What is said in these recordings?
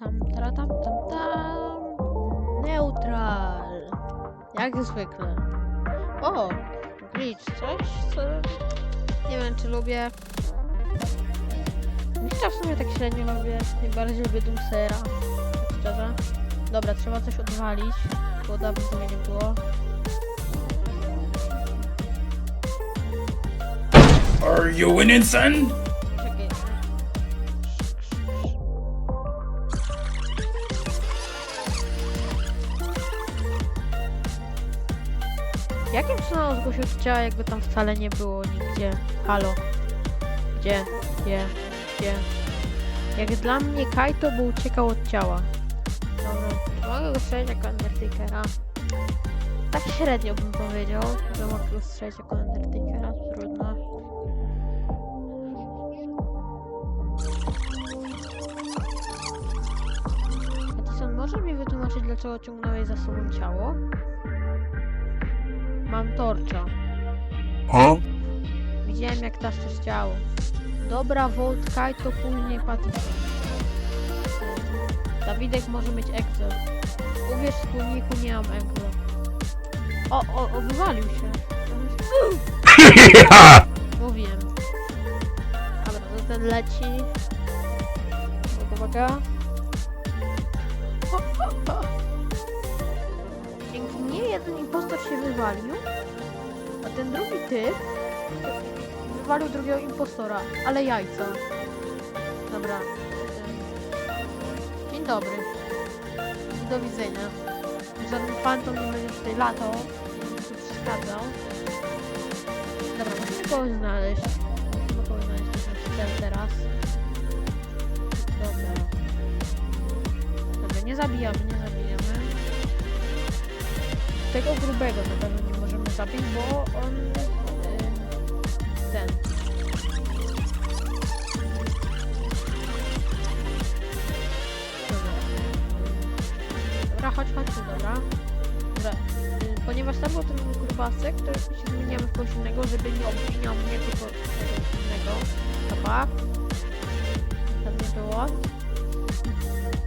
Tam, tam, tam, tam. Neutral. Jak zwykle. O, glitch, coś, co... Nie wiem, czy lubię. Myślę w sumie tak średnio lubię. Najbardziej lubię Doomsera. Tak szczerze. Dobra, trzeba coś odwalić, bo dawno tego nie było. Are you winning, son? Jakim cudem zgłosił ciała, jakby tam wcale nie było nigdzie? Halo? Gdzie? Gdzie? Gdzie? Jak dla mnie Kaito by uciekał od ciała. Dobra, czy mogę go strzelić jako Undertakera? Tak średnio bym powiedział, że mogę go strzelić jako Undertakera, trudno. Edison, może mi wytłumaczyć, dlaczego ciągnąłeś za sobą ciało? Mam torcza. Huh? Widziałem, jak taszczysz ciało. Dobra, Volt Kai to później Pattyson. Dawidek może mieć Excel. Uwierz, wspólniku, nie mam Excel. O, o, o, wywalił się. Mówiłem. Dobra, to ten leci. Uwaga, jeden impostor się wywalił, a ten drugi typ wywalił drugiego impostora, ale jajca. Dobra. Dzień dobry. Do widzenia. Żaden fantom nie będzie tutaj latał, nie będzie tu przeszkadzał. Dobra, musimy kogoś znaleźć. Musimy kogoś znaleźć ten teraz. Dobra. Dobra, nie zabijamy, nie. Tego grubego na pewno nie możemy zabić, bo on... ym, ten. Dobra. Dobra, chodź, chodź, dobra. Dobra. y, Ponieważ tam był ten grubasek, to się zmieniamy w kogoś innego, żeby nie obwiniał mnie tylko innego. Dobra. Tam nie było.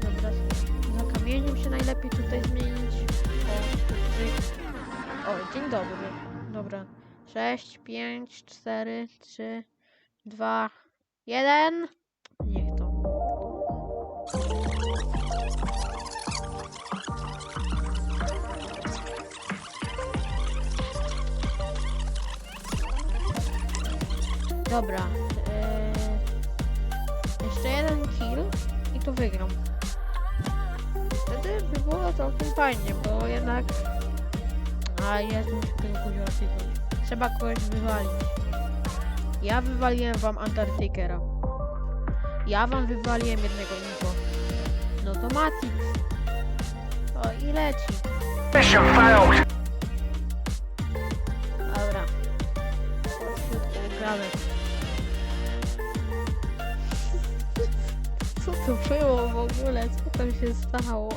Dobra. Za kamieniem się najlepiej tutaj zmienić. Dobry. Dobra. 6, 5, 4, 3, 2, 1. Niech to. Dobra. Eee, jeszcze jeden kill i to wygram. Wtedy by było całkiem fajnie, bo jednak... A jest, muszę tego kuziora kliknąć. Trzeba kogoś wywalić. Ja wywaliłem wam Antarktykera. Ja wam wywaliłem jednego info. No to Matix. O i leci. Mission failed. Dobra. Gramy. Co to było w ogóle? Co tam się stało?